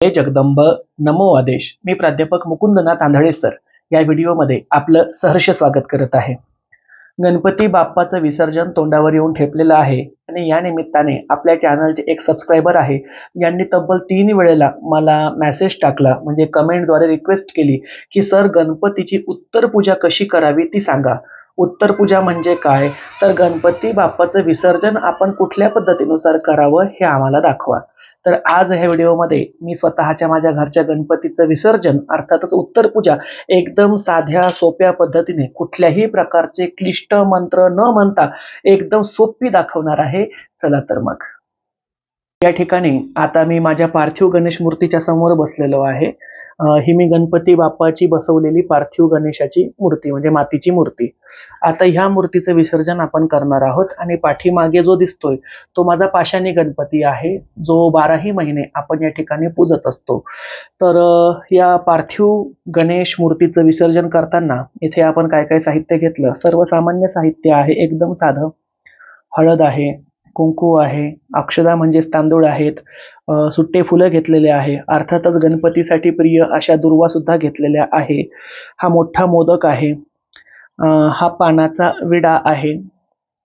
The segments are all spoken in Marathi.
जय जगदंब नमो आदेश. मी प्राध्यापक मुकुंदनाथ आंधळे सर. या व्हिडिओमध्ये आपलं सहर्ष स्वागत करत आहे. गणपती बाप्पाचं विसर्जन तोंडावर येऊन ठेपलेलं आहे आणि या निमित्ताने आपल्या चॅनलचे एक सबस्क्रायबर आहे. यांनी तब्बल तीन वेळेला मला मेसेज टाकला म्हणजे कमेंटद्वारे रिक्वेस्ट केली की सर गणपतीची उत्तर पूजा कशी करावी ती सांगा. उत्तर पूजा म्हणजे काय? तर गणपती बाप्पाचं विसर्जन आपण कुठल्या पद्धतीनुसार करावं हे आम्हाला दाखवा. तर आज ह्या व्हिडिओमध्ये मी स्वतःच्या माझ्या घरच्या गणपतीचं विसर्जन अर्थातच उत्तर पूजा एकदम साध्या सोप्या पद्धतीने कुठल्याही प्रकारचे क्लिष्ट मंत्र न म्हणता एकदम सोपी दाखवणार आहे. चला तर मग. या ठिकाणी आता मी माझ्या पार्थिव गणेश मूर्तीच्या समोर बसलेलो आहे. ही मी गणपती बाप्पाची बसवलेली पार्थिव गणेशाची मूर्ती म्हणजे मातीची मूर्ती. आता ह्या मूर्तीचं विसर्जन आपण करणार आहोत आणि पाठीमागे जो दिसतोय तो माझा पाषाणी गणपती आहे जो बाराही महिने आपण या ठिकाणी पूजत असतो. तर या पार्थिव गणेश मूर्तीचं विसर्जन करताना इथे आपण काय काय साहित्य घेतलं? सर्वसामान्य साहित्य आहे एकदम साधं. हळद आहे कुंकू आहे अक्षदा म्हणजेच तांदूळ आहेत सुट्टे फुलं घेतलेले आहे अर्थातच गणपतीसाठी प्रिय अशा दुर्वा सुद्धा घेतलेल्या आहे. हा मोठा मोदक आहे. हा पानाचा विडा आहे.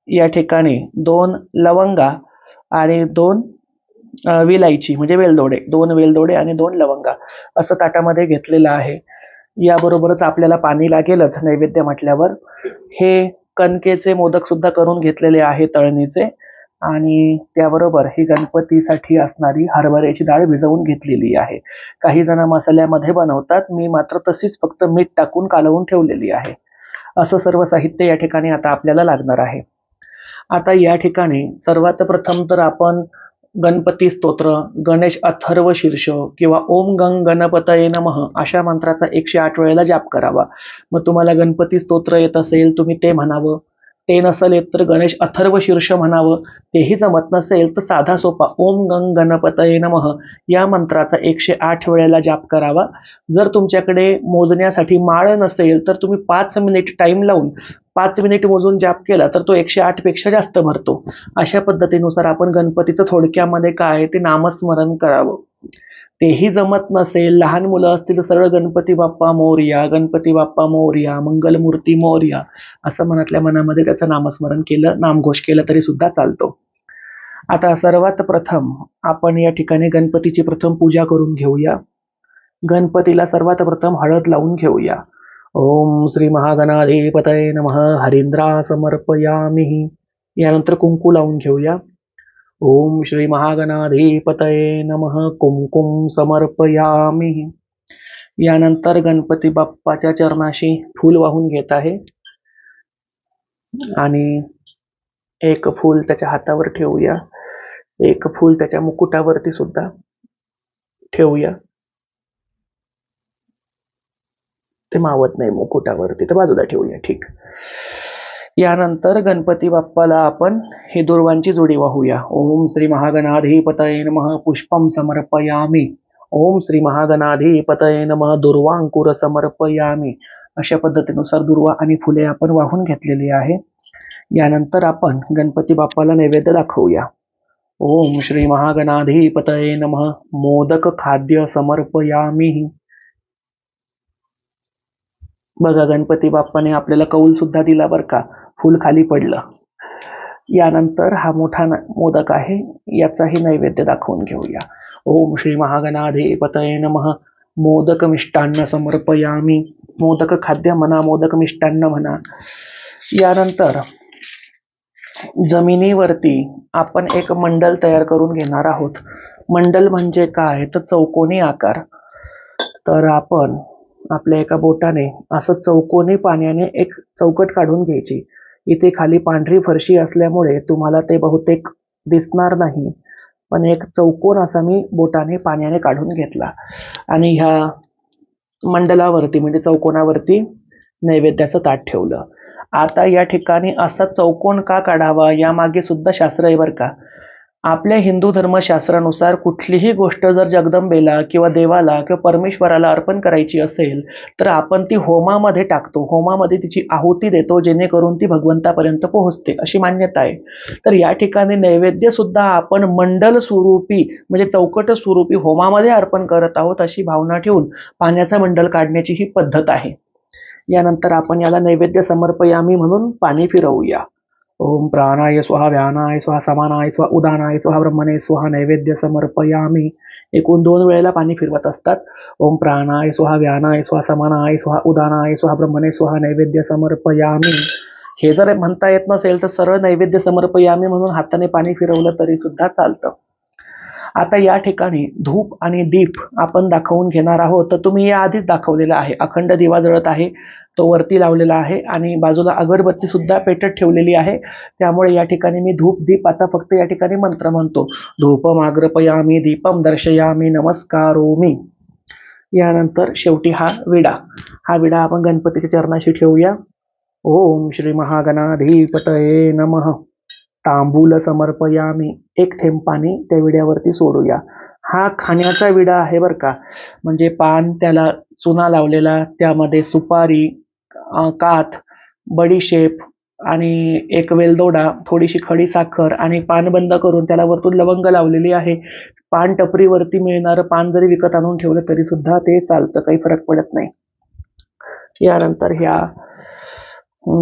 या ठिकाणी दोन लवंगा आणि दोन विलायची म्हणजे वेलदोडे दोन वेलदोडे आणि दोन लवंगा असं ताटामध्ये घेतलेलं आहे. याबरोबरच आपल्याला पाणी लागेलच नैवेद्य म्हटल्यावर. हे कणकेचे मोदक सुद्धा करून घेतलेले आहे तळणीचे आणि त्याबरोबर ही गणपतीसाठी असणारी हरभऱ्याची डाळ भिजवून घेतलेली आहे. काही जण मसाल्यामध्ये बनवतात. मी मात्र तशीच फक्त मीठ टाकून कालवून ठेवलेली आहे. असं सर्व साहित्य या ठिकाणी आता आपल्याला लागणार आहे. आता या ठिकाणी सर्वात प्रथम तर आपण गणपती स्तोत्र गणेश अथर्व शीर्ष किंवा ओम गंग गणपतये नमः अशा मंत्राचा एकशे आठ वेळेला जाप करावा. मग तुम्हाला गणपती स्तोत्र येत असेल तुम्ही ते म्हणावं. ते नसेल येत तर गणेश अथर्व शीर्ष म्हणावं तेही जमत नसेल तर साधा सोपा ओम गंग गणपतये नमः या मंत्राचा एकशे आठ वेळेला जाप करावा. जर तुमच्याकडे मोजण्यासाठी माळ नसेल तर तुम्ही पाच मिनिट टाईम लावून पाच मिनिट मोजून जाप केला तर तो एकशे आठपेक्षा जास्त भरतो. अशा पद्धतीनुसार आपण गणपतीचं थोडक्यामध्ये काय आहे ते नामस्मरण करावं. तेही जमत नसेल. लहान मुलं असतील सरळ गणपती बाप्पा मोर्या गणपती बाप्पा मोर्या मंगलमूर्ती मोर्या असं मनातल्या मनामध्ये त्याचं नामस्मरण केलं नामघोष केलं तरी सुद्धा चालतो. आता सर्वात प्रथम आपण या ठिकाणी गणपतीची प्रथम पूजा करून घेऊया. गणपतीला सर्वात प्रथम हळद लावून घेऊया. ओम श्री महागणाधिपतये नमः. हरिंद्रा समर्पयामिही. यानंतर कुंकू लावून घेऊया. ओम श्री महागणाधिपतये नमः. कुमकुम समर्पयामी. यानंतर गणपती बाप्पाच्या चरणाशी फूल वाहून घेत आहे. आणि एक फूल त्याच्या हातावर ठेवूया. एक फूल त्याच्या मुकुटावरती सुद्धा ठेवूया. ते मावत नाही मुकुटावरती. तर बाजूला ठेवूया. ठीक. यानंतर गणपती बाप्पाला आपण हे दुर्वांची जोडी वाहूया. ओम श्री महागणाधिपतये नमः. पुष्पम समर्पयामी. ओम श्री महागणाधिपतये नमः. दुर्वांकुर समर्पयामी. अशा पद्धतीनुसार दुर्वा आणि फुले आपण वाहून घेतलेली आहे. यानंतर आपण गणपती बाप्पाला नैवेद्य दाखवूया. ओम श्री महागणाधिपतये नमः. मोदक खाद्य समर्पयामी. बघा गणपती बाप्पाने आपल्याला कौल सुद्धा दिला बरं का? फूल खाली पडलं. यानंतर हा मोठा मोदक आहे. याचाही नैवेद्य दाखवून घेऊया. ओम श्री महागणाधिपतये नमः. मोदक मिष्टान्न समर्पयामी. मोदक खाद्य म्हणा मोदक मिष्टान्न म्हणा. यानंतर जमिनीवरती आपण एक मंडल तयार करून घेणार आहोत. मंडल म्हणजे काय? तर चौकोनी आकार. तर आपण आपल्या एका बोटाने असं चौकोनी पाण्याने एक चौकट काढून घ्यायची. इथे खाली पांढरी फरशी असल्यामुळे तुम्हाला ते बहुतेक दिसणार नाही. पण एक चौकोन असा मी बोटाने पाण्याने काढून घेतला. आणि ह्या मंडलावरती म्हणजे चौकोनावरती नैवेद्याचं ताट ठेवलं. आता या ठिकाणी असा चौकोन का काढावा यामागे सुद्धा शास्त्र आहे बरं का? आपल्या हिंदू धर्मशास्त्रानुसार कुठलीही गोष्ट जर जगदंबेला किंवा देवाला किंवा परमेश्वराला अर्पण करायची असेल तर आपण ती होमामध्ये टाकतो. होमामध्ये तिची आहुती देतो जेणेकरून ती भगवंतापर्यंत पोहोचते अशी मान्यता आहे. तर या ठिकाणी नैवेद्यसुद्धा आपण मंडल स्वरूपी म्हणजे चौकट स्वरूपी होमामध्ये अर्पण करत आहोत अशी भावना ठेवून पाण्याचा मंडल काढण्याची ही पद्धत आहे. यानंतर आपण याला नैवेद्य समर्पयामी म्हणून पाणी फिरवूया. ओम प्राणाय स्वाहा व्यानाय स्वाहा समानाय स्वाहा उदानाय स्वाहा ब्रह्मणे स्वाहा नैवेद्य समर्पयामी. एकूण दोन वेळेला पाणी फिरवत असतात. ओम प्राणाय स्वाहा व्यानाय स्वाहा समानाय स्वाहा उदानाय स्वाहा ब्रह्मणे स्वाहा नैवेद्य समर्पयामी. हे जर म्हणता येत नसेल तर सरळ नैवेद्य समर्पयामी म्हणून हाताने पाणी फिरवलं तरी सुद्धा चालतं. आता या ठिकाणी धूप आणि दीप आपण दाखवून घेणार आहोत. तर तुम्ही या आधीच दाखवलेलं आहे. अखंड दिवा जळत आहे. तो वरती लावलेला आहे आणि बाजूला अगरबत्ती सुद्धा पेटत ठेवलेली आहे. त्यामुळे या ठिकाणी मी धूप दीप आता फक्त या ठिकाणी मंत्र म्हणतो. धूपम आग्रपयामी दीपम दर्शयामी नमस्कारोमी. यानंतर शेवटी हा विडा. हा विडा आपण गणपतीच्या चरणाशी ठेवूया. ओम श्री महागणाधिपतये नमः. तांबूल समर्पयामी. एक थेंब पाणी त्या विड्यावरती सोडूया. हा खाण्याचा विडा आहे बरं का. म्हणजे पान त्याला चुना लावलेला त्यामध्ये सुपारी काथ बडीशेप आणि एक वेलदोडा थोडीशी खडी साखर आणि पान बंद करून त्याला वरतून लवंग लावलेली आहे. पान टपरीवरती मिळणारं पान जरी विकत आणून ठेवलं तरी सुद्धा ते चालतं काही फरक पडत नाही. यानंतर ह्या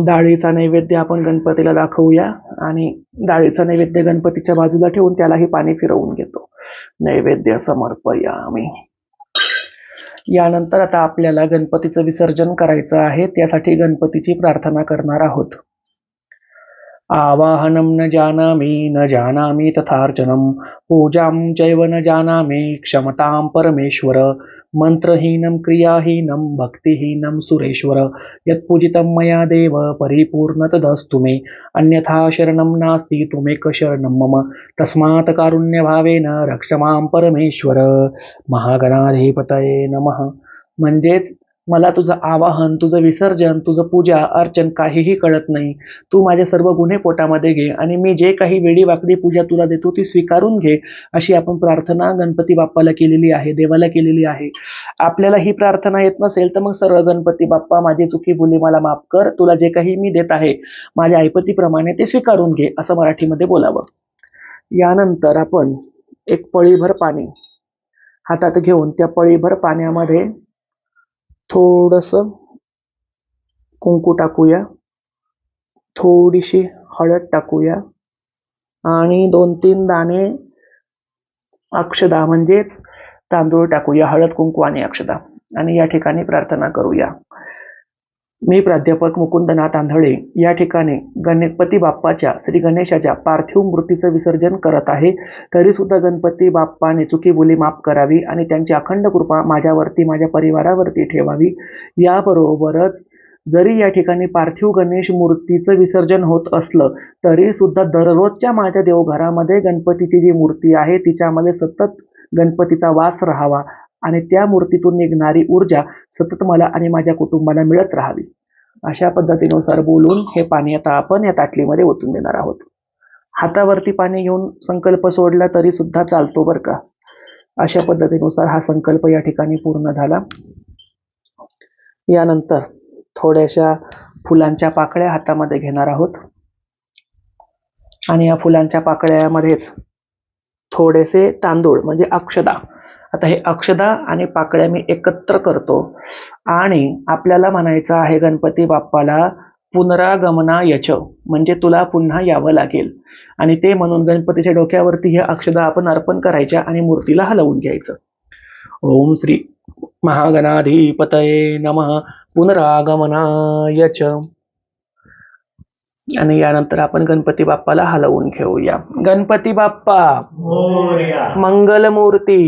डाळीचा नैवेद्य आपण गणपतीला दाखवूया आणि डाळीचा नैवेद्य गणपतीच्या बाजूला ठेवून त्यालाही पाणी फिरवून घेतो. नैवेद्य समर्पयामी. यानंतर आता आपल्याला गणपतीचं विसर्जन करायचं आहे त्यासाठी गणपतीची प्रार्थना करणार आहोत. आवाहनं न जानामि न जानामि तथार्चनं. पूजां चैव न जानामि क्षमतां परमेश्वर. मन्त्रहीनं क्रियाहीनं भक्तिहीनं सुरेश्वर। यत्पूजितं मया देव परिपूर्ण तदस्तु मे। अन्यथा शरणं नास्ति त्वमेक शरणं मम। तस्मात् कारुण्यभावेन रक्ष मां परमेश्वर। महागणाधिपतये नमः। म्हणजेच मला तुझं आवाहन तुझं विसर्जन तुझं पूजा अर्चन काहीही कळत नाही. तू माझे सर्व गुन्हे पोटामध्ये घे आणि मी जे काही वेडी वाकडी पूजा तुला देतो ती स्वीकारून घे अशी आपण प्रार्थना गणपती बाप्पाला केलेली आहे देवाला केलेली आहे. आपल्याला ही प्रार्थना येत नसेल तर मग सरळ गणपती बाप्पा माझी चुकी भुली मला माफ कर तुला जे काही मी देत आहे माझ्या ऐपतीप्रमाणे ते स्वीकारून घे असं मराठीमध्ये बोलावं. यानंतर आपण एक पळीभर पाणी हातात घेऊन त्या पळीभर पाण्यामध्ये थोडंसं कुंकू टाकूया. थोडीशी हळद टाकूया. आणि दोन तीन दाणे अक्षदा म्हणजेच तांदूळ टाकूया. हळद कुंकू आणि अक्षदा. आणि या ठिकाणी प्रार्थना करूया. मी प्राध्यापक मुकुंदनाथ आंधळे या ठिकाणी गणपती बाप्पाच्या श्री गणेशाच्या पार्थिव मूर्तीचं विसर्जन करत आहे. तरीसुद्धा गणपती बाप्पाने चुकी बोली माफ करावी आणि त्यांची अखंड कृपा माझ्यावरती माझ्या परिवारावरती ठेवावी. याबरोबरच जरी या ठिकाणी पार्थिव गणेश मूर्तीचं विसर्जन होत असलं तरी सुद्धा दररोजच्या माझ्या देवघरामध्ये गणपतीची जी मूर्ती आहे तिच्यामध्ये सतत गणपतीचा वास राहावा. आणि त्या मूर्तीतून निघणारी ऊर्जा सतत मला आणि माझ्या कुटुंबाला मिळत राहावी. अशा पद्धतीनुसार बोलून हे पाणी आता आपण या ताटलीमध्ये ओतून देणार आहोत. हातावरती पाणी घेऊन संकल्प सोडला तरी सुद्धा चालतो बरं का? अशा पद्धतीनुसार हा संकल्प या ठिकाणी पूर्ण झाला. यानंतर थोड्याशा फुलांच्या पाकळ्या हातामध्ये घेणार आहोत. आणि या फुलांच्या पाकळ्यामध्येच थोडेसे तांदूळ म्हणजे अक्षदा आता हे अक्षदा आणि पाकळ्या मी एकत्र करतो. आणि आपल्याला म्हणायचं आहे गणपती बाप्पाला पुनरागमना यच. म्हणजे तुला पुन्हा यावं लागेल. आणि ते म्हणून गणपतीच्या डोक्यावरती हे अक्षदा आपण अर्पण करायच्या आणि मूर्तीला हलवून घ्यायचं. ओम श्री महागणाधिपतये नमः. पुनरागमना यच. आणि यानंतर आपण गणपती बाप्पाला हलवून घेऊया. गणपती बाप्पा! मंगलमूर्ती!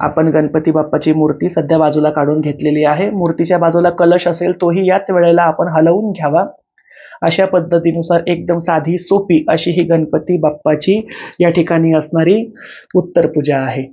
आपण गणपती बाप्पाची मूर्ती सध्या बाजूला काढून घेतलेली आहे. मूर्तीच्या बाजूला कलश असेल तोही याच वेळेला आपण हलवून घ्यावा. अशा पद्धतीनुसार एकदम साधी सोपी अशी ही गणपती बाप्पाची या ठिकाणी असणारी उत्तर पूजा आहे.